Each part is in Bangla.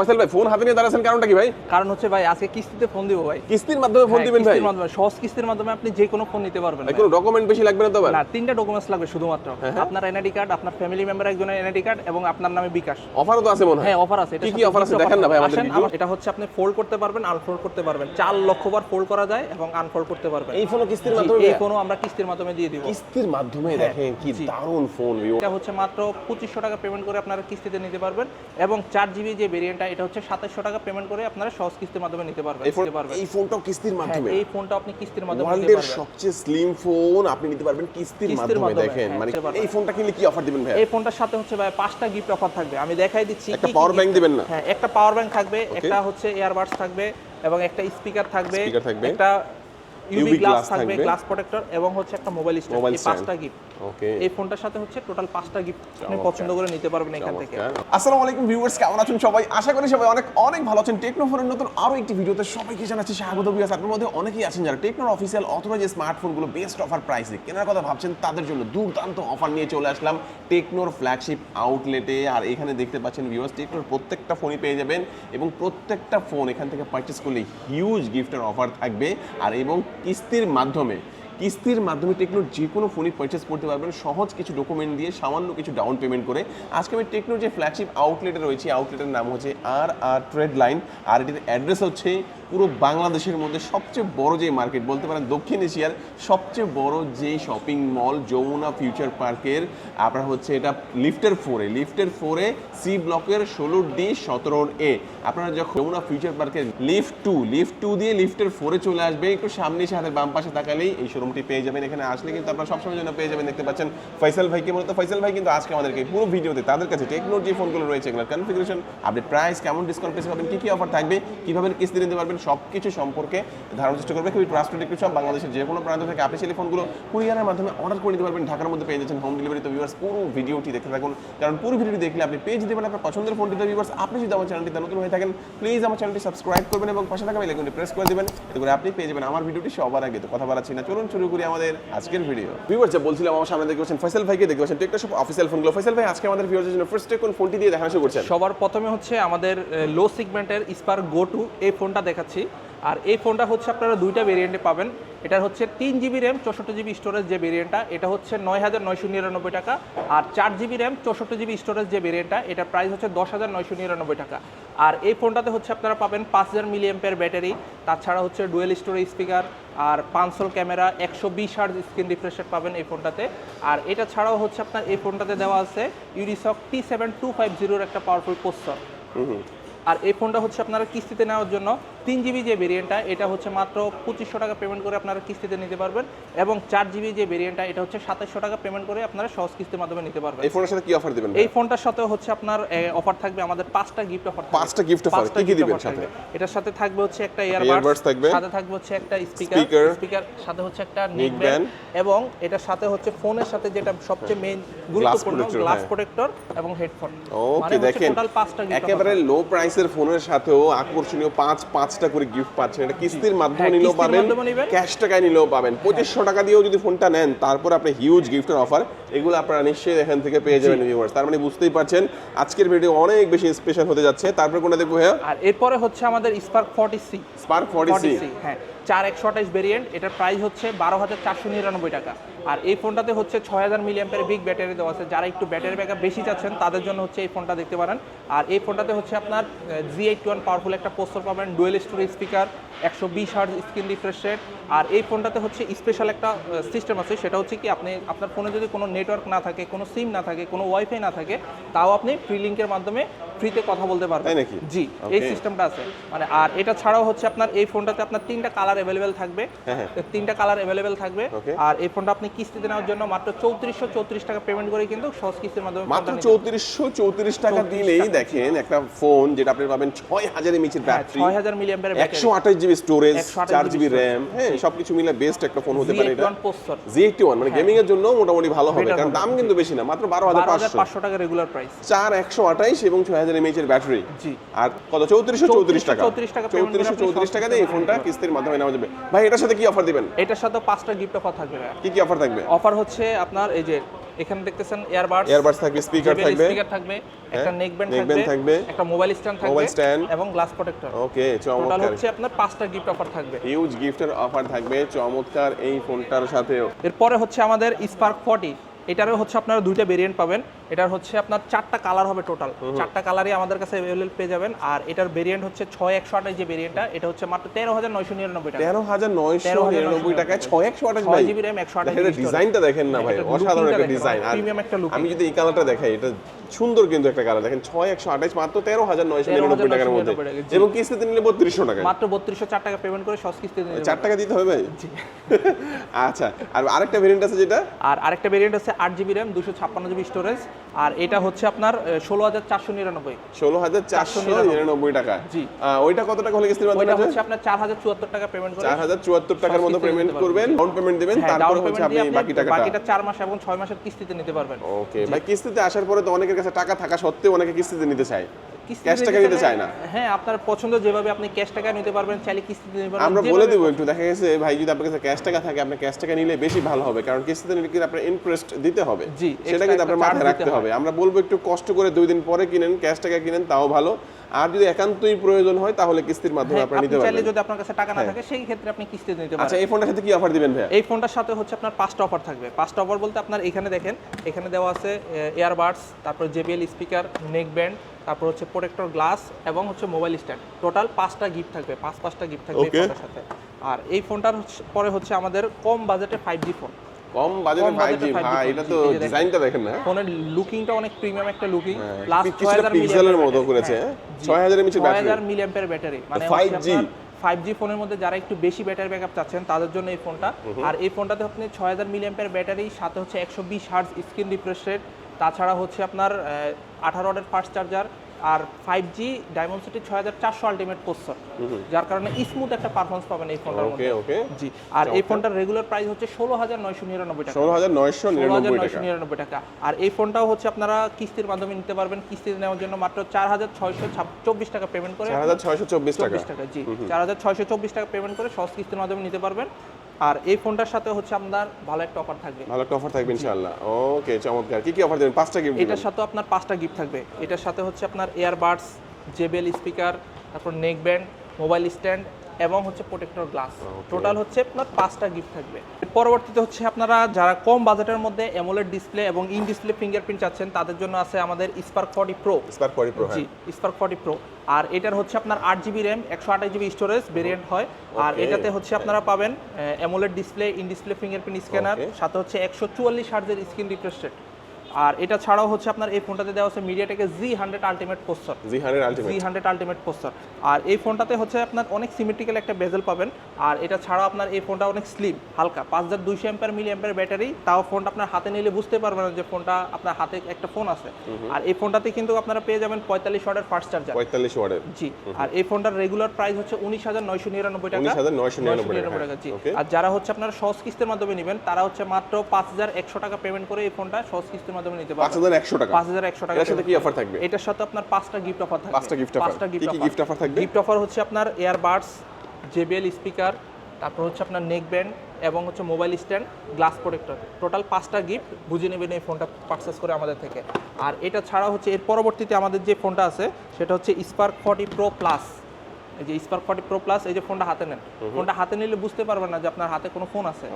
ফয়সাল ভাই ফোন হাতে নিয়ে দাঁড়াচ্ছেন কারণটা কি ভাই? কারণ হচ্ছে ভাই আজকে কিস্তিতে ফোন দিব ভাই। কিস্তির মাধ্যমে ফোন হ্যাঁ, দিবেন ভাই। কিস্তির মাধ্যমে সহজ কিস্তির মাধ্যমে আপনি যে কোনো ফোন নিতে পারবেন। কোনো ডকুমেন্ট বেশি লাগবে না তো ভাই? না তিনটা ডকুমেন্টস লাগবে শুধুমাত্র। হ্যাঁ, আপনার এনআইডি কার্ড আপনার ফ্যামিলি মেম্বার একজনের এনআইডি কার্ড এবং আপনার নামে বিকাশ। অফারও তো আছে মনে হয়? হ্যাঁ অফার আছে। কি কি অফার আছে? দেখান না ভাই আমাদের এটা হচ্ছে আপনি ফোল্ড করতে পারবেন আনফোল্ড করতে পারবেন। চার লক্ষ বার ফোল্ড করা যায় এবং আনফোল্ড করতে পারবেন। এই ফোনও কিস্তির মাধ্যমে এই? ফোনও আমরা কিস্তির মাধ্যমে দিয়ে দিব। কিস্তির মাধ্যমে হ্যাঁ, দেখেন কি। দারুণ ফোন এটা হচ্ছে মাত্র পঁচিশশো টাকা পেমেন্ট করে আপনারা কিস্তিতে নিতে পারবেন এবং চার জিবি যে ভেরিয়েন্টটা এটা হচ্ছে সাতাশশো টাকা পেমেন্ট করে আপনারা সহজ কিস্তির মাধ্যমে নিতে পারবেন এই ফোন নিতে পারবেন। এই ফোনটাও কিস্তির হ্যাঁ, মাধ্যমে? এই ফোনটা আপনি কিস্তির মাধ্যমে নিতে ওয়ার্ল্ডের সবচেয়ে স্লিম ফোন আপনি নিতে পারবেন কিস্তির মাধ্যমে দেখেন। হ্যাঁ, মানে এই ফোনটা কিনলে কি অফার দিবেন ভাই এই ফোনটার সাথে হচ্ছে ভাই পাঁচটা গিফট অফার থাকবে। আমি দেখাই দিচ্ছি একটা পাওয়ার কি power gift- bank দিবেন না? হ্যাঁ একটা পাওয়ার ব্যাংক থাকবে একটা হচ্ছে এয়ারবাডস থাকবে এবং একটা স্পিকার থাকবে থাকবে। একটা ইউভি গ্লাস থাকবে। গ্লাস প্রোটেক্টর এবং হচ্ছে একটা মোবাইল স্ট্যান্ড এই পাঁচটা গিফট ওকে এই ফোনটার সাথে হচ্ছে টোটাল পাঁচটা গিফট আপনি পছন্দ করে নিতে পারবেন এখান থেকে। আসসালামু আলাইকুম ভিউয়ার্স কেমন আছেন সবাই? আশা করি সবাই অনেক অনেক ভালো আছেন। টেকনোফোনের নতুন আরও একটি ভিডিওতে সবাইকে জানাচ্ছি স্বাগত ভিউয়ার্স আপনার মধ্যে অনেকেই আছেন যারা টেকনোর অফিসিয়াল অথবা যে স্মার্টফোনগুলো বেস্ট অফার প্রাইসে কেনার কথা ভাবছেন তাদের জন্য দুর্দান্ত অফার নিয়ে চলে আসলাম টেকনোর ফ্ল্যাগশিপ আউটলেটে আর এখানে দেখতে পাচ্ছেন ভিউয়ার্স টেকনোর প্রত্যেকটা ফোনই পেয়ে যাবেন এবং প্রত্যেকটা ফোন এখান থেকে পারচেস করলে হিউজ গিফটের অফার থাকবে। আর এবং কিস্তির মাধ্যমে কিস্তির মাধ্যমে টেকনোর যে কোনো ফোনই পারচেস করতে পারবেন। সহজ কিছু ডকুমেন্ট দিয়ে সামান্য কিছু ডাউন পেমেন্ট করে। আজকে আমি টেকনোর যে ফ্ল্যাগশিপ আউটলেটে রয়েছে আউটলেটের নাম হচ্ছে আর আর ট্রেড লাইন আর এটির অ্যাড্রেস হচ্ছে পুরো বাংলাদেশের মধ্যে সবচেয়ে বড় যে মার্কেট বলতে পারেন দক্ষিণ এশিয়ার সবচেয়ে বড় যে শপিং মল যমুনা ফিউচার পার্কের আপনার হচ্ছে এটা লিফটের ফোরে লিফটের ফোরে সি ব্লকের ষোলো ডি সতেরো এ আপনারা যখন যমুনা ফিউচার পার্কের লিফট টু লিফট টু দিয়ে লিফটের ফোরে চলে আসবে, একটু সামনে হাতের বাম পাশে তাকালেই এই শোরুমটি পেয়ে যাবেন। এখানে আসলে কিন্তু আপনারা সবসময় জন্য পেয়ে যাবেন, দেখতে পাচ্ছেন ফয়সাল ভাইকে মূলত। ফয়সাল ভাই কিন্তু আজকে আমাদেরকে পুরো ভিডিওতে তাদের কাছে টেকনোর যে ফোনগুলো রয়েছে, এগুলোর কনফিগারেশন আপনি প্রাইস কেমন ডিসকাউন্ট পেয়ে পাবেন কী কী অফার থাকবে, কীভাবে কিস্তি নিতে পারবেন সব কিছু সম্পর্কে ধারণার চেষ্টা করবে। খুবই ট্রাস্টেড একটু সব বাংলাদেশের যে কোনো প্রান্ত থেকে আপনি সেই ফোনগুলো কুরিয়ারের মাধ্যমে অর্ডার করে নিতে পারবেন। ঢাকার মধ্যে পেয়ে যাচ্ছেন হোম ডেলিভারি তো ভিউয়ার্স পুরো ভিডিওটি দেখে থাকুন। কারণ পুরো ভিডিওটি দেখলে আপনি পেয়ে যেতে পারেন আপনার পছন্দের ফোনটিতে ভিউয়ার্স আপনি যদি আমার চ্যানেলটি নতুন হয়ে থাকেন প্লিজ আমার চ্যানেলটি সাবস্ক্রাইব করবেন এবং পাশে থাকা বেল আইকনটি প্রেস করে দেবেন। এতে করে আপনি পেয়ে যাবেন আমার ভিডিওটি সবার আগে। তো কথা বাড়াচ্ছি না। চলুন শুরু করি আমাদের আজকের ভিডিও ভিউয়ার্স যা বলছিলাম, আমার সামনে দেখতে পাচ্ছেন ফয়সাল ভাইকে, দেখতে পাচ্ছেন টেকটা সব অফিসিয়াল ফোনগুলো ফয়সাল ভাই, আজকে আমাদের ভিউয়ার্সের জন্য ফার্স্টে কোন ফোনটি দিয়ে দেখানো শুরু করছেন? সবার প্রথমে হচ্ছে আমাদের লো সিগমেন্টের স্পার গো টু এই ফোনটা দেখাচ্ছি। আর এই ফোনটা হচ্ছে আপনারা দুইটা ভেরিয়েন্টে পাবেন। এটা হচ্ছে তিন জিবি র্যাম চৌষট্টি জিবি স্টোরেজ যে ভেরিয়েন্টটা এটা হচ্ছে নয় হাজার নয়শো নিরানব্বই টাকা। আর চার জিবি র্যাম চৌষট্টি জিবি স্টোরেজ যে ভেরিয়েন্টটা এটার প্রাইস হচ্ছে দশ হাজার নয়শো নিরানব্বই টাকা। আর এই ফোনটাতে হচ্ছে আপনারা পাবেন পাঁচ হাজার মিলিয়াম্পের ব্যাটারি তাছাড়া হচ্ছে ডুয়েল স্টোরেজ স্পিকার আর পাঁচশোল ক্যামেরা একশো বিশ হার্জ স্ক্রিন রিফ্রেশ পাবেন এই ফোনটাতে। আর এটা ছাড়াও হচ্ছে আপনার এই ফোনটাতে দেওয়া আছে Unisoc T seven two five জিরোর একটা পাওয়ারফুল প্রসেসর আর এই ফোনটা হচ্ছে আপনারা কিস্তিতে নেওয়ার জন্য তিন জিবি যে ভেরিয়েন্টটা এটা হচ্ছে মাত্র পঁচিশশো টাকা পেমেন্ট করে আপনারা কিস্তিতে নিতে পারবেন এবং চার জিবি যে ভেরিয়েন্টটা এটা হচ্ছে সাতাশশো টাকা পেমেন্ট করে আপনারা সহজ কিস্তির মাধ্যমে নিতে পারবেন এই ফোনের সাথে কি অফার দিবেন এই ফোনটার সাথে হচ্ছে আপনার অফার থাকবে আমাদের পাঁচটা গিফট অফার পাঁচটা gift offer, কি কি দিবেন সাথে? এটার সাথে থাকবে হচ্ছে একটা ইয়ারবাডস থাকবে। সাথে থাকবে হচ্ছে একটা স্পিকার স্পিকার সাথে হচ্ছে একটা নেক ব্যান্ড এবং এটার সাথে হচ্ছে ফোনের সাথে যেটা সবচেয়ে মেইন গুরুত্বপূর্ণ গ্লাস হ্যাঁ। প্রোটেক্টর এবং হেডফোন ওকে দেখেন টোটাল পাঁচটা gift একেবারে লো প্রাইসের ফোনের সাথেও আকর্ষণীয় পাঁচ পাঁচ পাঁচটা করে গিফট পাচ্ছেন এটা কিস্তির মাধ্যমে হ্যাঁ, নিলেও পাবেন। ক্যাশ টাকায় নিলেও পাবেন। পঁচিশশো টাকা দিয়েও যদি ফোনটা নেন তারপর আপনি হিউজ গিফটের অফার এগুলো আপনারা নিশ্চয়ই এখান থেকে পেয়ে যাবেন ভিউয়ার্স তার মানে বুঝতেই পারছেন আজকের ভিডিও অনেক বেশি স্পেশাল হতে যাচ্ছে। তারপর কোনটা দেখব হ্যাঁ আর এরপরে হচ্ছে আমাদের Spark forty C Spark forty C হ্যাঁ চার একশো আঠাশ ভেরিয়েন্ট এটার প্রাইস হচ্ছে বারো হাজার চারশো নিরানব্বই টাকা। আর এই ফোনটাতে হচ্ছে ছয় হাজার মিলিয়াম্পের বিগ ব্যাটারি দেওয়া আছে। যারা একটু ব্যাটারি ব্যাকআপ বেশি চাচ্ছেন তাদের জন্য হচ্ছে এই ফোনটা দেখতে পারেন। আর এই ফোনটাতে হচ্ছে আপনার জি এইট ওয়ান পাওয়ারফুল একটা পোস্টার পাবেন ডুয়েল স্টোরেজ স্পিকার একশো বিশ হার্জ স্ক্রিন রিফ্রেশ রেট আর এই ফোনটাতে হচ্ছে স্পেশাল একটা সিস্টেম আছে। সেটা হচ্ছে কি আপনি আপনার ফোনে যদি কোনো নেটওয়ার্ক না থাকে কোনো সিম না থাকে কোনো ওয়াইফাই না থাকে তাও আপনি ফ্রি লিঙ্কের মাধ্যমে ফ্রিতে কথা বলতে পারবেন। জি এই সিস্টেমটা আছে। মানে আর এটা ছাড়াও হচ্ছে আপনার এই ফোনটাতে আপনার তিনটা কালার অ্যাভেলেবেল থাকবে। হ্যাঁ, হ্যাঁ। তিনটা কালার অ্যাভেলেবেল থাকবে। আর এই ফোনটা আপনি কিস্তিতে নেওয়ার জন্য মাত্র চৌত্রিশশো চৌত্রিশ টাকা পেমেন্ট করে কিন্তু সহজ কিস্তির মাধ্যমে মাত্র চৌত্রিশশো চৌত্রিশ টাকা দিলেই দেখেন একটা ফোন যেটা আপনি পাবেন ছয় হাজার এমএচের হ্যাঁ, ব্যাটারি ছয় হাজার মিলিয়াম্পের একশো আঠাশ জিবি স্টোরেজ 128 চার জিবি র্যাম হ্যাঁ সবকিছু মিলে বেস্ট একটা ফোন হতে পারে এটা। জি এইটটি ওয়ান মানে গেমিং এর জন্য মোটামুটি ভালো হবে কারণ দাম কিন্তু বেশি না মাত্র বারো হাজার পাঁচশো। টাকা রেগুলার প্রাইস চার একশো আঠাইশ এবং ছয় হাজার এমএইচ এর ব্যাটারি জি। আর কত? চৌত্রিশশো চৌত্রিশ টাকা। 34 টাকা চৌত্রিশশো চৌত্রিশ টাকা দিয়ে এই ফোনটা কিস্তির মাধ্যমে নেওয়া যাবে। ভাই এটার সাথে কি অফার দিবেন? এটার সাথে পাঁচটা গিফট অফার থাকবে কি কি অফার থাকবে? অফার হচ্ছে আপনার এই যে এখানে দেখতেছেন থাকবে স্পিকার থাকবে। স্পিকার থাকবে একটা নেক ব্যান্ড থাকবে থাকবে, একটা মোবাইল স্ট্যান্ড থাকবে mobile stand, এবং গ্লাস প্রোটেক্টর ওকে টোটাল হচ্ছে আপনার পাঁচটা গিফট অফার থাকবে। হিউজ গিফটের অফার থাকবে চমৎকার এই ফোনটার সাথেও। এরপরে হচ্ছে আমাদের স্পার্ক ফর্টি এটারও হচ্ছে আপনারা দুইটা ভেরিয়েন্ট পাবেন। এটার হচ্ছে আপনার চারটা কালার হবে টোটাল চারটা কালারই আমাদের কাছে অ্যাভেলেবল পেয়ে যাবেন। আর এটার ভেরিয়েন্ট হচ্ছে ছয় একশো আঠাশ যে ভেরিয়েন্টটা এটা হচ্ছে মাত্র তেরো হাজার নয়শো নিরানব্বই টাকা। তেরো হাজার নয়শো নিরানব্বই টাকায় ছয় একশো আঠাশ ছয় জিবি র্যাম একশো আঠাশ ডিজাইনটা দেখেন না ভাই অসাধারণ একটা ডিজাইন আর premium একটা লুক আমি যদি এই কালারটা দেখাই এটা সুন্দর কিন্তু একটা কালার দেখেন ছয় একশো আঠাশ মাত্র তেরো হাজার নয়শো নিরানব্বই টাকার মধ্যে। 13,999 এবং কিস্তিতে নিলে বত্রিশশো টাকা মাত্র বত্রিশশো চার টাকা পেমেন্ট করে সস কিস্তি দিতে চার টাকা দিতে হবে ভাই? আচ্ছা আর আরেকটা ভেরিয়েন্ট আছে যেটা? আর আরেকটা ভেরিয়েন্ট আছে আট জিবি র্যাম দুশো ছাপ্পান্ন জিবি স্টোরেজ আর এটা হচ্ছে আপনার ষোলো হাজার চারশো নিরানব্বই। ষোলো হাজার চারশো নিরানব্বই টাকা। জি। ওইটা কত টাকা হলে কিস্তির মাধ্যমে ওইটা হচ্ছে আপনার চার হাজার চুয়াত্তর টাকা পেমেন্ট চার হাজার চুয়াত্তর টাকার মতো পেমেন্ট করবেন ডাউন পেমেন্ট দেবেন তারপর হচ্ছে আপনি বাকি টাকা টাকাটা বাকিটা চার মাস এবং ছয় মাসের কিস্তিতে নিতে পারবেন। ওকে ভাই কিস্তিতে আসার পরে তো অনেকের কাছে টাকা থাকা সত্ত্বেও অনেকে কিস্তিতে নিতে চায়। কিস্তিতে ক্যাশ টাকা নিতে চায়? না। হ্যাঁ আপনার পছন্দ যেভাবে আপনি ক্যাশ টাকা নিতে পারবেন চাইলে কিস্তিতে নিতে পারবেন আমরা বলে দেবো একটু দেখা গেছে ভাই যদি আপনার কাছে ক্যাশ টাকা থাকে আপনি ক্যাশ টাকা নিলে বেশি ভালো হবে কারণ কিস্তিতে নিলে কিন্তু আপনার ইন্টারেস্ট দিতে হবে। সেটা কিন্তু আপনার মাথায় রাখতে হবে। আমরা বলব একটু কষ্ট করে দুই দিন পরে কিনেন ক্যাশ টাকা কিনেন তাও ভালো। আর যদি একান্তই প্রয়োজন হয় তাহলে কিস্তির মাধ্যমে হ্যাঁ, আপনি নিতে পারবেন। যদি আপনার কাছে টাকা না থাকে সেই ক্ষেত্রে আপনি কিস্তিতে নিতে আচ্ছা এই ফোনটার সাথে কি অফার দিবেন ভাই এই ফোনটার সাথে হচ্ছে আপনার পাঁচটা অফার থাকবে। পাঁচটা অফার বলতে আপনার এখানে দেখেন এখানে দেওয়া আছে এয়ারবাডস তারপর জেবিএল স্পিকার নেক ব্যান্ড তারপর হচ্ছে প্রোটেক্টর গ্লাস এবং হচ্ছে মোবাইল স্ট্যান্ড টোটাল পাঁচটা গিফট থাকবে পাঁচ পাঁচটা গিফট থাকবে এই ফোনটার সাথে। আর এই ফোনটার পরে হচ্ছে আমাদের কম বাজেটে ফাইভ জি ফোন কম বাজেটে কম ফাইভ বাজেটে জি 5G ভাই এটা তো। ডিজাইনটা দেখেন না। ফোনের লুকিংটা অনেক প্রিমিয়াম একটা লুকিং প্লাস কিছুটা পিক্সেলের মতো করেছে ছয় হাজার এমএচের ব্যাটারি হাজার মিলিয়াম্পের ব্যাটারি মানে 5G ফাইভ জি ফোনের মধ্যে যারা একটু বেশি ব্যাটারি ব্যাকআপ চাচ্ছেন তাদের জন্য এই ফোনটা আর এই ফোনটাতে আপনি ছয় হাজার মিলিয়াম্পের ব্যাটারি সাথে হচ্ছে একশো বিশ হার্জ স্ক্রিন রিফ্রেশ রেট তাছাড়া হচ্ছে আপনার আঠারো ওয়াটের ফাস্ট চার্জার আর ফাইভ জি ডায়মন্ড সিটি ছয় হাজার চারশো আলটিমেট প্রসেসর যার কারণে স্মুথ একটা পারফরমেন্স পাবেন এই ফোনটার মধ্যে। জি আর এই ফোনটার রেগুলার প্রাইস হচ্ছে ষোলো হাজার নয়শো নিরানব্বই টাকা। ষোলো হাজার নয়শো নিরানব্বই নয়শো টাকা নিরানব্বই টাকা। আর এই ফোনটাও হচ্ছে আপনারা কিস্তির মাধ্যমে নিতে পারবেন। কিস্তিতে নেওয়ার জন্য মাত্র চার হাজার ছয়শো চব্বিশ টাকা পেমেন্ট করে। চার হাজার ছয়শো চব্বিশ টাকা। জি চার হাজার ছয়শো চব্বিশ টাকা পেমেন্ট করে সহজ কিস্তির মাধ্যমে নিতে পারবেন। আর এই ফোনটার সাথে হচ্ছে আপনার ভালো একটা অফার থাকবে। ভালো একটা অফার থাকবে ইনশাআল্লাহ। ওকে চমৎকার। কি কি অফার দেবেন? পাঁচটা গিফট এটার সাথে আপনার পাঁচটা গিফট থাকবে। এটার সাথে হচ্ছে আপনার এয়ারবাডস জেবেল স্পিকার তারপর নেক ব্যান্ড মোবাইল স্ট্যান্ড এবং হচ্ছে প্রোটেক্টর গ্লাস টোটাল হচ্ছে আপনার পাঁচটা গিফট থাকবে। পরবর্তীতে হচ্ছে আপনারা যারা কম বাজেটের মধ্যে অ্যামোলেড ডিসপ্লে এবং ইন ডিসপ্লে ফিঙ্গারপ্রিন্ট চাচ্ছেন তাদের জন্য আছে আমাদের স্পার্ক ফর্টি প্রো স্পার্ক পরি pro G Spark forty pro আর এটার হচ্ছে আপনার আট জিবি র্যাম একশো আঠাশ জিবি স্টোরেজ ভেরিয়েন্ট হয়। আর এটাতে হচ্ছে আপনারা পাবেন AMOLED display in display fingerprint scanner সাথে হচ্ছে একশো চুয়াল্লিশ হার্জের স্ক্রিন রিফ্রেশ রেট আর এটা ছাড়াও হচ্ছে আপনার এই ফোনটাতে দেওয়া আছে মিডিয়াটেকের G hundred ultimate processor G hundred ultimate G hundred ultimate processor আর এই ফোনটাতে হচ্ছে আপনার অনেক সিমেট্রিক্যাল একটা বেজেল পাবেন। আর এটা ছাড়াও আপনার এই ফোনটা অনেক স্লিম হালকা। পাঁচ হাজার দুইশো এম্পার মিলি এম্পার ব্যাটারি। তাও ফোনটা আপনার হাতে নিলে বুঝতে পারবেন যে ফোনটা আপনার হাতে একটা ফোন আছে। আর এই ফোনটাতে কিন্তু আপনারা পেয়ে যাবেন পঁয়তাল্লিশ ওয়াটের ফাস্ট চার্জার পঁয়তাল্লিশ ওয়ার্ডের জি। আর এই ফোনটার রেগুলার প্রাইস হচ্ছে উনিশ হাজার নয়শো নিরানব্বই টাকা। 19,999 999 টাকা, টাকা। জি। আর যারা হচ্ছে আপনারা সহজ কিস্তির মাধ্যমে নেবেন তারা হচ্ছে মাত্র পাঁচ হাজার একশো টাকা পেমেন্ট করে এই ফোনটা সহজ কিস্তির মাধ্যমে নিতে পারবেন। হাজার একশো টাকা। পাঁচ হাজার একশো টাকা এটার সাথে কি অফার থাকবে? এটার সাথে আপনার পাঁচটা গিফট অফার থাকবে। পাঁচটা gift offer। পাঁচটা গিফট gift offer থাকবে? গিফট অফার হচ্ছে আপনার এয়ারবাডস জেবিএল স্পিকার তারপর হচ্ছে আপনার নেক ব্যান্ড এবং হচ্ছে mobile stand glass protector total পাঁচটা গিফট বুঝে নেবেন এই ফোনটা পারচেস করে আমাদের থেকে। আর এটা ছাড়া হচ্ছে এর পরবর্তীতে আমাদের যে ফোনটা আছে সেটা হচ্ছে স্পার্ক ফর্টি প্রো প্লাস এই যে স্পার্ক ফর্টি প্রো প্লাস এই যে ফোনটা হাতে নেন। ফোনটা হাতে নিলে বুঝতে পারবেন না যে আপনার হাতে কোনো ফোন আছে।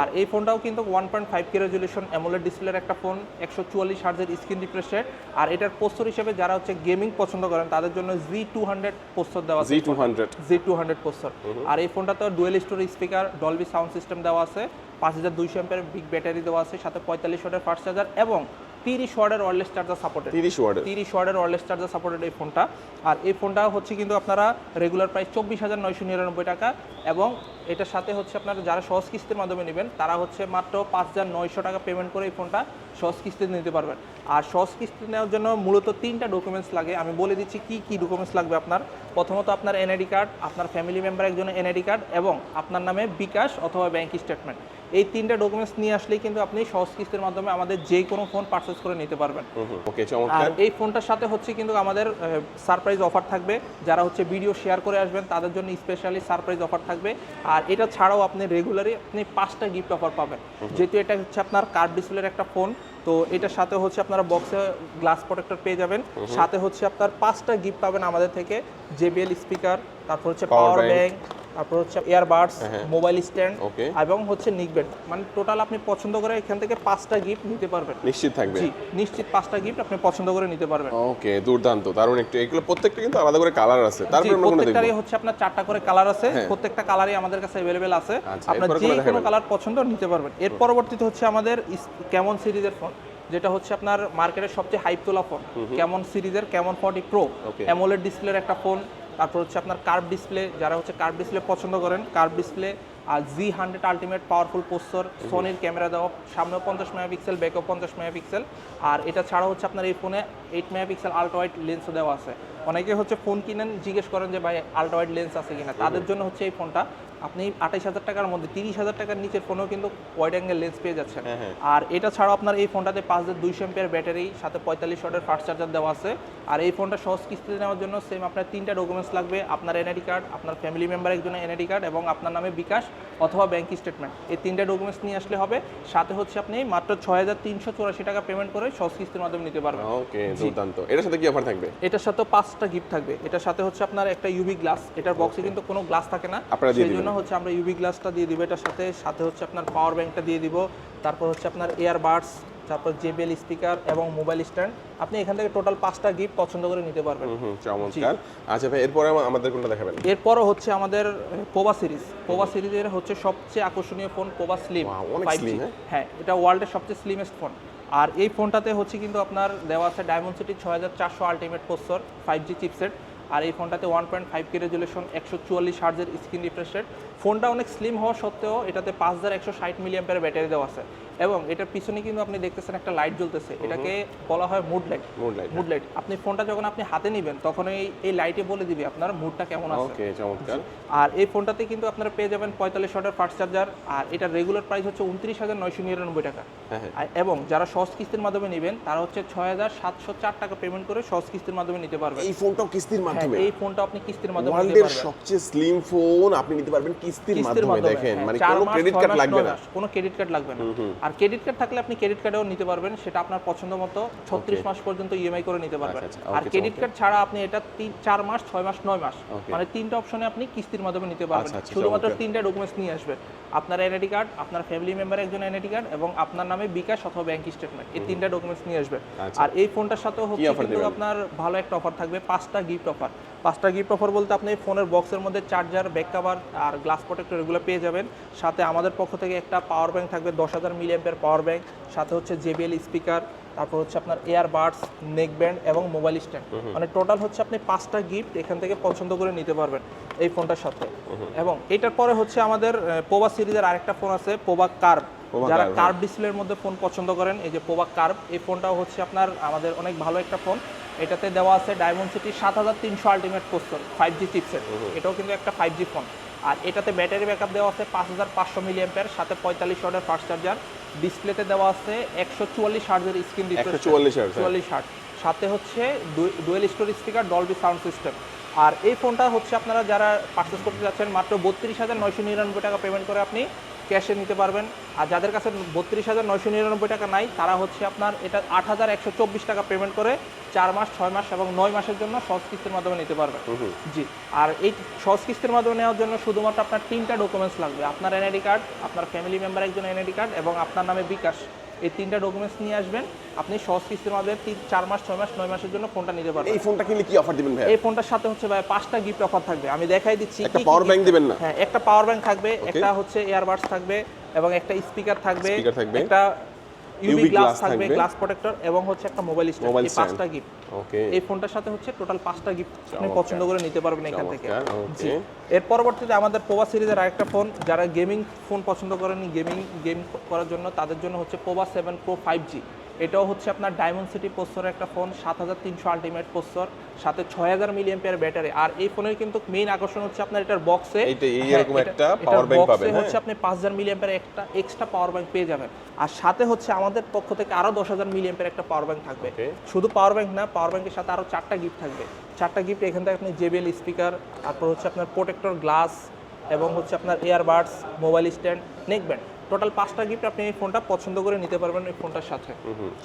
আর এই ফোনটাও কিন্তু one point five K resolution AMOLED ডিসপ্লের একটা ফোন একশো চুয়াল্লিশ হার্জের স্ক্রিন রিফ্রেশ রেট আর এটার পোস্তর হিসেবে যারা হচ্ছে গেমিং পছন্দ করেন তাদের জন্য জি টু হান্ড্রেড পোস্তর দেওয়া আছে। G two hundred G two hundred পোস্তর আর এই ফোনটাতে dual stereo speaker Dolby sound system দেওয়া আছে। পাঁচ হাজার দুইশো এম্পের বিগ ব্যাটারি দেওয়া আছে সাথে পঁয়তাল্লিশ ওয়াটের ফাস্ট চার্জার এবং তিরিশ ওয়াটের ওয়ারলেস চার্জার সাপোর্টেড তিরিশ ওয়ার্ডের। তিরিশ ওয়ার্ডের ওয়ারলেস চার্জার সাপোর্টেড এই ফোনটা। আর এই ফোনটা হচ্ছে কিন্তু আপনারা রেগুলার প্রাইস চব্বিশ হাজার নয়শো নিরানব্বই টাকা এবং এটার সাথে হচ্ছে আপনারা যারা সহজ কিস্তির মাধ্যমে নেবেন তারা হচ্ছে মাত্র পাঁচ হাজার নয়শো টাকা পেমেন্ট করে এই ফোনটা সহজ কিস্তিতে নিতে পারবেন। আর সহজ কিস্তি নেওয়ার জন্য মূলত তিনটা ডকুমেন্টস লাগে। আমি বলে দিচ্ছি কি কি ডকুমেন্টস লাগবে আপনার। প্রথমত আপনার এনআইডি কার্ড আপনার ফ্যামিলি মেম্বার একজনের এনআইডি কার্ড এবং আপনার নামে বিকাশ অথবা ব্যাংক স্টেটমেন্ট এই তিনটা ডকুমেন্টস নিয়ে আসলেই কিন্তু আপনি সহজ কিস্তির মাধ্যমে আমাদের যে কোনো ফোন পারচেস করে নিতে পারবেন। ওকে আর চমৎকার এই ফোনটার সাথে হচ্ছে কিন্তু আমাদের সারপ্রাইজ অফার থাকবে। যারা হচ্ছে ভিডিও শেয়ার করে আসবেন তাদের জন্য স্পেশালি সারপ্রাইজ অফার থাকবে। আর এটা ছাড়াও আপনি রেগুলারই আপনি পাঁচটা গিফট অফার পাবেন। যেহেতু এটা হচ্ছে আপনার কার্ড ডিসপ্লের একটা ফোন তো এটার সাথে হচ্ছে আপনারা বক্সে গ্লাস প্রোটেক্টর পেয়ে যাবেন। সাথে হচ্ছে আপনার পাঁচটা গিফট পাবেন আমাদের থেকে। জেবিএল স্পিকার তারপর হচ্ছে পাওয়ার। ব্যাংক তারপর হচ্ছে ইয়ারবাডস মোবাইল স্ট্যান্ড. এবং হচ্ছে নিকবেন্ড মানে টোটাল আপনি পছন্দ করে এখান থেকে পাঁচটা গিফট নিতে পারবেন। নিশ্চিত থাকবে। জি নিশ্চিত পাঁচটা গিফট আপনি পছন্দ করে নিতে পারবেন। ওকে দুর্দান্ত দারুণ একটু। এগুলো প্রত্যেকটা কিন্তু আলাদা করে কালার আছে। তারপরে প্রত্যেকটারই হচ্ছে আপনার চারটা করে কালার আছে। হ্যাঁ। প্রত্যেকটা কালারই আমাদের কাছে অ্যাভেলেবেল আছে। আচ্ছা, আপনার যে কোনো কালার পছন্দ নিতে পারবেন। এর পরবর্তীতে হচ্ছে আমাদের কেমন সিরিজের ফোন যেটা হচ্ছে আপনার মার্কেটের সবচেয়ে হাইপ তোলা ফোন কেমন সিরিজের কেমন ফর্টি প্রো. অ্যামোলেড ডিসপ্লের একটা ফোন তারপর হচ্ছে আপনার কার্ভ ডিসপ্লে যারা হচ্ছে কার্ভ ডিসপ্লে পছন্দ করেন কার্ভ ডিসপ্লে আর G hundred ultimate powerful processor সোনির camera দেওয়া সামনেও পঞ্চাশ মেগাপিক্সেল ব্যাকও পঞ্চাশ মেগাপিক্সেল আর এটা ছাড়াও হচ্ছে আপনার এই ফোনে এইট মেগাপিক্সেল আল্ট্রা ওয়াইড লেন্সও দেওয়া আছে। অনেকে হচ্ছে ফোন কিনেন জিজ্ঞেস করেন যে ভাই আল্ট্রা ওয়াইড লেন্স আছে কিনা? তাদের জন্য হচ্ছে এই ফোনটা আপনি আঠাইশ হাজার টাকার মধ্যে তিরিশ হাজার টাকার নিচের ফোনেও কিন্তু ওয়াইড অ্যাঙ্গেল লেন্স পেয়ে যাচ্ছেন। আর এটা ছাড়াও আপনার এই ফোনটাতে পাঁচ হাজার দুইশো এমপিয়ার ব্যাটারি সাথে পঁয়তাল্লিশ ওয়াটের ফাস্ট চার্জার দেওয়া আছে। আর এই ফোনটা সহজ কিস্তিতে নেওয়ার জন্য সেম আপনার তিনটা ডকুমেন্টস লাগবে আপনার এনআইডি কার্ড আপনার ফ্যামিলি মেম্বার একজনের এনআইডি কার্ড এবং আপনার নামে বিকাশ অথবা ব্যাংক স্টেটমেন্ট এই তিনটা ডকুমেন্টস নিয়ে আসলে হবে। সাথে হচ্ছে আপনি মাত্র ছয় হাজার তিনশো চুরাশি টাকা পেমেন্ট করে সহজ কিস্তির মাধ্যমে নিতে পারবেন। ওকে দুর্দান্ত। এটার সাথে কি অফার থাকবে? এটার সাথে পাঁচটা গিফট থাকবে। এটার সাথে হচ্ছে আপনার একটা ইউভি গ্লাস এটার বক্সে কিন্তু কোনো গ্লাস থাকে না। আপনারা সেই জন্য হচ্ছে আমরা ইউভি গ্লাসটা দিয়ে দিব এটার সাথে সাথে হচ্ছে আপনার পাওয়ার ব্যাংকটা দিয়ে দিব তারপর হচ্ছে আপনার এয়ারবাডস তারপর জেবিএল স্পিকার এবং মোবাইল স্ট্যান্ড আপনি এখান থেকে টোটাল পাঁচটা গিফট পছন্দ করে নিতে পারবেন। চমৎকার। আচ্ছা ভাই এরপরে আমাদের কোনটা দেখাবেন? এরপরও হচ্ছে আমাদের পোবা সিরিজ পোবা সিরিজের হচ্ছে সবচেয়ে আকর্ষণীয় ফোন পোবা স্লিম হ্যাঁ? এটা ওয়ার্ল্ডের সবচেয়ে স্লিমেস্ট ফোন আর এই ফোনটাতে হচ্ছে কিন্তু আপনার দেওয়া আছে ডায়মন্ড সিটি ছয় হাজার চারশো ultimate processor five G chipset আর এই ফোনটাতে one point five K resolution একশো চুয়াল্লিশ হার্জের স্ক্রিন রিফ্রেশ রেট ফোনটা অনেক স্লিম হওয়া সত্ত্বেও এটাতে পাঁচ হাজার একশো ষাট মিলিয়াম্পের ব্যাটারি দেওয়া আছে। এবং এটার পিছনে কিন্তু আপনি দেখতেছেন একটা লাইট জ্বলতেছে। এটাকে বলা হয় মুড লাইট মুড লাইট আপনি ফোনটা যখন আপনি হাতে নেবেন তখন এই এই লাইটে বলে দিবে আপনার মুডটা কেমন আছে। ওকে চমৎকার। আর এই ফোনটাতে কিন্তু আপনারা পেয়ে যাবেন পঁয়তাল্লিশ ওয়াটের ফাস্ট চার্জার আর এটার রেগুলার প্রাইস হচ্ছে উনত্রিশ হাজার নয়শো নিরানব্বই টাকা। হ্যাঁ হ্যাঁ। এবং যারা সহজ কিস্তির মাধ্যমে নেবেন তারা হচ্ছে ছয় হাজার সাতশো চার টাকা পেমেন্ট করে সহজ কিস্তির মাধ্যমে নিতে পারবেন। এই ফোনটাও কিস্তির হ্যাঁ, মাধ্যমে? এই ফোনটা আপনি কিস্তির মাধ্যমে নিতে পারবেন। সবচেয়ে স্লিম ফোন আপনি নিতে পারবেন কিস্তির মাধ্যমে দেখেন হ্যাঁ, মানে কোনো ক্রেডিট কার্ড লাগবে না। কোনো ক্রেডিট কার্ড লাগবে না। আর ক্রেডিট কার্ড থাকলে আপনি ক্রেডিট কার্ডেও নিতে পারবেন সেটা আপনার পছন্দ মতো ছত্রিশ মাস পর্যন্ত ইএমআই করে নিতে পারবেন। আচ্ছা, আর ক্রেডিট কার্ড ছাড়া আপনি এটা তিন চার মাস ছয় মাস নয় মাস মানে তিনটা অপশনে আপনি কিস্তির মাধ্যমে নিতে পারবেন। আচ্ছা, আচ্ছা, শুধুমাত্র তিনটা ডকুমেন্টস নিয়ে আসবেন আপনার এনআইডি কার্ড আপনার ফ্যামিলি মেম্বার একজন এনআইডি কার্ড এবং আপনার নামে বিকাশ অথবা ব্যাংক স্টেটমেন্ট এই তিনটা ডকুমেন্টস নিয়ে আচ্ছা। আর এই ফোনটার সাথেও হচ্ছে কিন্তু আপনার ভালো একটা অফার থাকবে পাঁচটা গিফট অফার পাঁচটা গিফট অফার বলতে আপনি ফোনের বক্সের মধ্যে চার্জার ব্যাক কাভার আর গ্লাস প্রোটেক্টর এগুলো পেয়ে যাবেন। সাথে আমাদের পক্ষ থেকে একটা পাওয়ার ব্যাংক থাকবে দশ হাজার মিলিয়াম্পের পাওয়ার ব্যাংক সাথে হচ্ছে জেবিএল স্পিকার তারপর হচ্ছে আপনার এয়ারবাডস নেক ব্যান্ড এবং মোবাইল স্ট্যান্ড মানে টোটাল হচ্ছে আপনি পাঁচটা গিফট এখান থেকে পছন্দ করে নিতে পারবেন এই ফোনটার সাথে। এবং এটার পরে হচ্ছে আমাদের পোবা সিরিজের আরেকটা ফোন আছে পোবা কার্ভ যারা Curve, হ্যাঁ। কার্ভ ডিসপ্লের মধ্যে ফোন পছন্দ করেন এই যে পোবা কার্ভ এই ফোনটাও হচ্ছে আপনার আমাদের অনেক ভালো একটা ফোন এটাতে দেওয়া আছে ডায়মন্ড সিটি সাত হাজার তিনশো আলটিমেট কোশ্চন ফাইভ জি চিপসেট এটাও কিন্তু একটা ফাইভ জি ফোন আর এটাতে ব্যাটারি ব্যাকআপ দেওয়া আছে পাঁচ হাজার পাঁচশো মিলিয়াম্পের সাথে পঁয়তাল্লিশ ওয়াটের ফাস্ট চার্জার ডিসপ্লেতে দেওয়া আছে একশো চুয়াল্লিশ হার্জের স্ক্রিন 144 hertz, হ্যাঁ। চুয়াল্লিশ হার্ট সাথে হচ্ছে dual stereo speaker Dolby sound system আর এই ফোনটা হচ্ছে আপনারা যারা পারচেস করতে যাচ্ছেন মাত্র বত্রিশ হাজার নয়শো নিরানব্বই টাকা পেমেন্ট করে আপনি ক্যাশে নিতে পারবেন। আর যাদের কাছে বত্রিশ হাজার নয়শো নিরানব্বই টাকা নাই তারা হচ্ছে আপনার এটা আট হাজার একশো চব্বিশ টাকা পেমেন্ট করে চার মাস ছয় মাস এবং নয় মাসের জন্য সহজ কিস্তির মাধ্যমে নিতে পারবেন। জি আর এই সহজ কিস্তির মাধ্যমে নেওয়ার জন্য শুধুমাত্র আপনার তিনটা ডকুমেন্টস লাগবে। আপনার এনআইডি কার্ড আপনার ফ্যামিলি মেম্বার একজন এনআইডি কার্ড এবং আপনার নামে বিকাশ। এই তিনটা ডকুমেন্টস নিয়ে আসবেন। আপনি সহজ কিস্তির মাধ্যমে তিন চার মাস ছয় মাস নয় মাসের জন্য ফোনটা নিতে পারবেন। এই ফোনটা কিনলে কি অফার দিবেন ভাই এই ফোনটার সাথে হচ্ছে ভাই পাঁচটা গিফট অফার থাকবে। আমি দেখাই দিচ্ছি একটা কি ব্যাংক দিবেন না? হ্যাঁ একটা পাওয়ার ব্যাংক থাকবে একটা হচ্ছে এয়ারবাডস থাকবে এবং একটা স্পিকার থাকবে থাকবে। একটা ইউভি গ্লাস থাকবে। থাকবে। গ্লাস প্রোটেক্টর এবং হচ্ছে একটা মোবাইল স্ট্যান্ড এই পাঁচটা গিফট ওকে এই ফোনটার সাথে হচ্ছে টোটাল পাঁচটা গিফট আপনি পছন্দ করে নিতে পারবেন এখান থেকে। জি। এর পরবর্তীতে আমাদের পোবা সিরিজের আরেকটা ফোন যারা গেমিং ফোন পছন্দ করেন গেমিং গেম করার জন্য তাদের জন্য হচ্ছে Pova seven pro five G এটাও হচ্ছে আপনার ডায়মন্ড সিটি পোস্তরের একটা ফোন সাত হাজার তিনশো আলটিমেট পোস্তর সাথে ছয় হাজার মিলিয়াম্পিয়ার ব্যাটারি আর এই ফোনের কিন্তু মেইন আকর্ষণ হচ্ছে আপনার এটার বক্সে একটা power bank পাবেন, হ্যাঁ? হচ্ছে আপনি পাঁচ হাজার মিলিয়াম্পিয়ার একটা এক্সট্রা পাওয়ার ব্যাংক পেয়ে যাবেন। আর সাথে হচ্ছে আমাদের পক্ষ থেকে আরও দশ হাজার মিলিয়াম্পিয়ার একটা পাওয়ার ব্যাংক থাকবে। শুধু পাওয়ার ব্যাংক না পাওয়ার ব্যাংকের সাথে আরও চারটা গিফট থাকবে। চারটা গিফট এখান থেকে আপনি জেবিএল স্পিকার তারপর হচ্ছে আপনার প্রোটেক্টর গ্লাস এবং হচ্ছে আপনার earbuds mobile stand neck band total পাঁচটা গিফট আপনি এই ফোনটা পছন্দ করে নিতে পারবেন এই ফোনটার সাথে।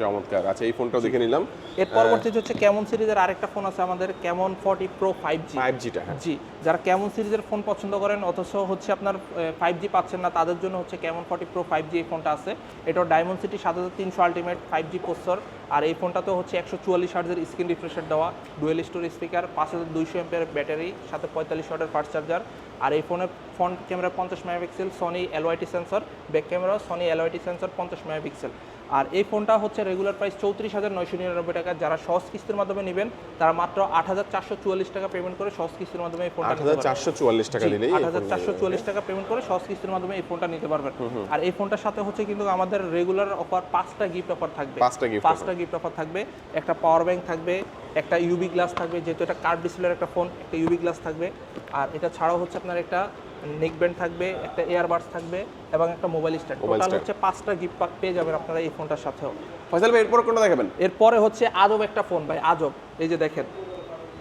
চমৎকার। আচ্ছা এই ফোনটা দেখে নিলাম। এর পরবর্তী হচ্ছে কেমন সিরিজের আরেকটা ফোন আছে আমাদের কেমন forty pro five G five জিটা হ্যাঁ। জি যারা কেমন সিরিজের ফোন পছন্দ করেন অথচ হচ্ছে আপনার ফাইভ জি পাচ্ছেন না তাদের জন্য হচ্ছে কেমন ফর্টি প্রো ফাইভ জি এই ফোনটা আছে। এটা ডায়মন্ড সিটি সাত হাজার তিনশো আলটিমেট ফাইভ জি প্রসেসর আর এই ফোনটা তো হচ্ছে একশো চুয়াল্লিশ হার্জের স্ক্রিন রিফ্রেশার দেওয়া ডুয়েল স্টোর স্পিকার পাঁচ হাজার দুইশো এম্পের ব্যাটারি সাথে পঁয়তাল্লিশ ওয়াটের ফাস্ট চার্জার আর এই ফোনের ফ্রন্ট ক্যামেরা পঞ্চাশ megapixel Sony LYT sensor back camera Sony LYT sensor পঞ্চাশ মেগাপিক্সেল আর এই ফোনটা হচ্ছে রেগুলার প্রাইস চৌত্রিশ হাজার নয়শো নিরানব্বই টাকা। যারা সহজ কিস্তির মাধ্যমে নেবেন তারা মাত্র আট হাজার চারশো চুয়াল্লিশ টাকা পেমেন্ট করে সহজ কিস্তির মাধ্যমে এই ফোনটা আট হাজার চারশো চুয়াল্লিশ টাকা দিলেই আট হাজার চারশো চুয়াল্লিশ টাকা পেমেন্ট করে সহজ কিস্তির মাধ্যমে এই ফোনটা নিতে পারবেন। আর এই ফোনটার সাথে হচ্ছে কিন্তু আমাদের রেগুলার অফার পাঁচটা গিফট অফার থাকবে। পাঁচটা gift পাঁচটা গিফট অফার থাকবে। একটা পাওয়ার ব্যাংক থাকবে একটা ইউবি গ্লাস থাকবে যেহেতু এটা কার্ড ডিসপ্লের একটা ফোন একটা ইউবি গ্লাস থাকবে। আর এটা ছাড়াও হচ্ছে আপনার একটা নেক ব্যান্ড থাকবে একটা এয়ারবাডস থাকবে এবং একটা মোবাইল স্ট্যান্ড টোটাল হচ্ছে পাঁচটা গিফট পেয়ে যাবেন আপনারা এই ফোনটার সাথেও। ফয়সাল ভাই এরপর কোনটা দেখাবেন? এরপরে হচ্ছে আজব একটা ফোন ভাই আজব। এই যে দেখেন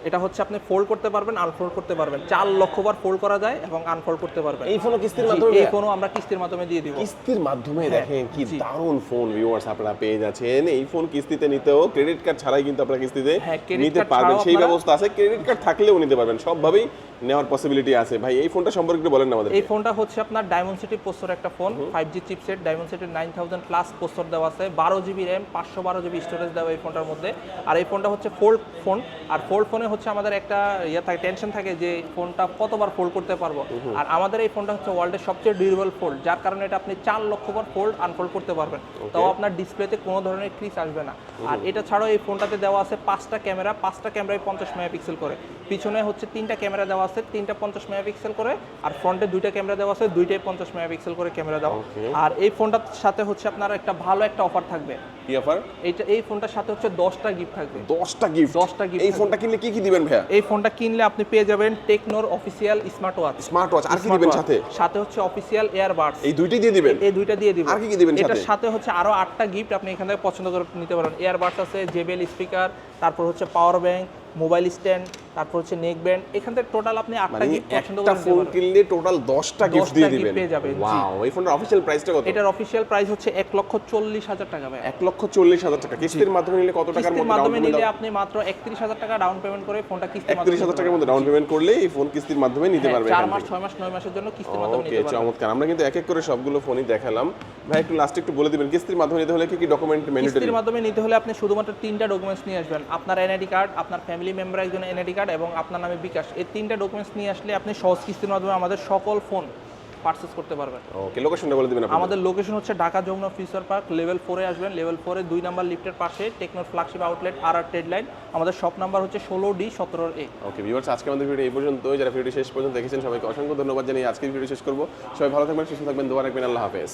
এটা হচ্ছে আপনি ফোল্ড করতে পারবেন আনফোল্ড করতে পারবেন। চার লক্ষ বার ফোল্ড করা যায় এবং আনফোল্ড করতে পারবেন। এই ফোনও কিস্তির মাধ্যমে? এই? ফোনও আমরা কিস্তির মাধ্যমে দিয়ে দিব। কিস্তির মাধ্যমে? হ্যাঁ, দেখেন কি জি। দারুণ ফোন ভিউয়ার্স আপনারা পেয়ে যাচ্ছেন। এই ফোন কিস্তিতে নিতেও ক্রেডিট কার্ড ছাড়াই কিন্তু আপনারা কিস্তিতে হ্যাঁ, নিতে পারবেন। সেই ব্যবস্থা আছে। ক্রেডিট কার্ড থাকলেও নিতে পারবেন। সবভাবেই নেওয়ার পসিবিলিটি আছে। ভাই এই ফোনটা সম্পর্কে একটু বলেন না আমাদের এই ফোনটা হচ্ছে আপনার ডায়মন্ড সিটি পোস্টর একটা ফোন ফাইভ জি চিপসেট ডায়মন্ড নাইন থাউজেন্ড প্লাস পোস্টর দেওয়া আছে। বারো জিবি র্যাম পাঁচশো বারো জিবি স্টোরেজ দেওয়া এই ফোনটার মধ্যে। আর এই ফোনটা হচ্ছে ফোল্ড ফোন আর ফোল্ড ফোনে হচ্ছে আমাদের একটা ইয়ে থাকে টেনশন থাকে যে ফোনটা কতবার ফোল্ড করতে পারব। আর আমাদের এই ফোনটা হচ্ছে ওয়ার্ল্ডের সবচেয়ে ডিউরেবল ফোল্ড যার কারণে এটা আপনি চার লক্ষ বার ফোল্ড আনফোল্ড করতে পারবেন। তাও আপনার ডিসপ্লেতে কোনো ধরনের ক্রিস আসবে না। আর এটা ছাড়াও এই ফোনটাতে দেওয়া আছে পাঁচটা ক্যামেরা পাঁচটা ক্যামেরায় পঞ্চাশ মেগাপিক্সেল করে। পিছনে হচ্ছে তিনটা ক্যামেরা দেওয়া আছে তিনটা পঞ্চাশ মেগাপিক্সেল করে। আর ফ্রন্টে দুইটা ক্যামেরা দেওয়া আছে দুইটাই পঞ্চাশ মেগাপিক্সেল করে ক্যামেরা দেওয়া. আর এই ফোনটার সাথে হচ্ছে আপনার একটা ভালো একটা অফার থাকবে। কি অফার এইটা এই ফোনটার সাথে হচ্ছে দশটা গিফট থাকবে। দশটা গিফট 10টা gift এই ফোনটা কিনলে কি কি দিবেন ভাইয়া? এই ফোনটা কিনলে আপনি পেয়ে যাবেন টেকনোর official smart watch smart watch আর কি দিবেন সাথে? সাথে হচ্ছে অফিসিয়াল এয়ারবাডস। এই দুইটাই দিয়ে দিবেন? এই দুইটা দিয়ে দিবেন আর কি কি দিবেন এটার সাথে? সাথে হচ্ছে আরও আটটা গিফট আপনি এখান থেকে পছন্দ করে নিতে পারেন। এয়ারবাডস আছে জেবেল স্পিকার তারপর হচ্ছে পাওয়ার ব্যাংক মোবাইল স্ট্যান্ড তারপর হচ্ছে নেক ব্যান্ড এখান থেকে টোটাল আপনি আটটা মানে গিফট পছন্দ একটা করে ফোন কিনলে টোটাল দশটা গিফট দিয়ে দিবেন। পেয়ে যাবেন, ওয়াও এই ফোনের অফিসিয়াল প্রাইসটা কত? এটার অফিসিয়াল প্রাইস হচ্ছে এক লক্ষ চল্লিশ হাজার টাকা ভাই এক লক্ষ চল্লিশ হাজার টাকা। কিস্তির মাধ্যমে নিলে কত টাকার মধ্যে ডাউন মাধ্যমে নিলে আপনি মাত্র একত্রিশ হাজার টাকা ডাউন পেমেন্ট করে ফোনটা কিস্তির একত্রিশ হাজার টাকার মধ্যে ডাউন পেমেন্ট করলে এই ফোন কিস্তির মাধ্যমে নিতে হ্যাঁ, পারবে চার মাস থেকে। ছয় মাস নয় মাসের জন্য কিস্তির মাধ্যমে নিতে পারবেন। ওকে চমৎকার। আমরা কিন্তু এক এক করে সবগুলো ফোনই দেখালাম। ভাই একটু লাস্টে একটু বলে দিবেন কিস্তির মাধ্যমে নিতে হলে কি কি ডকুমেন্ট ম্যান্ডেটরি কিস্তির মাধ্যমে নিতে হলে আপনি শুধুমাত্র তিনটা ডকুমেন্টস নিয়ে আসবেন। আপনার এনআইডি কার্ড আপনার ফ্যামিলি মেম্বার একজন এনআইডি কার্ড এবং আপনার নামে বিকাশ। এই তিনটা ডকুমেন্টস নিয়ে আসলে আপনি সহজ কিস্তির মাধ্যমে আমাদের সকল ফোন পারচেস করতে পারবেন। ওকে লোকেশনটা বলে দিবেন আপনি আমাদের লোকেশন হচ্ছে Dhaka Jamuna future park level ফোরে আসবেন। লেভেল ফোরে দুই নাম্বার লিফটের পাশে টেকনোর ফ্ল্যাগশিপ আউটলেট আর আর ট্রেড লাইন আমাদের শপ নাম্বার হচ্ছে ষোলো ডি সতেরো এ ওকে ভিউয়ার্স আজকে আমাদের ভিডিও এই পর্যন্ত যারা ভিডিওটি শেষ পর্যন্ত দেখেছেন সবাইকে অসংখ্য ধন্যবাদ জানিয়ে আজকের ভিডিও শেষ করব। সবাই ভালো থাকবেন সুস্থ থাকবেন দোয়া রাখবেন আল্লাহ হাফেজ।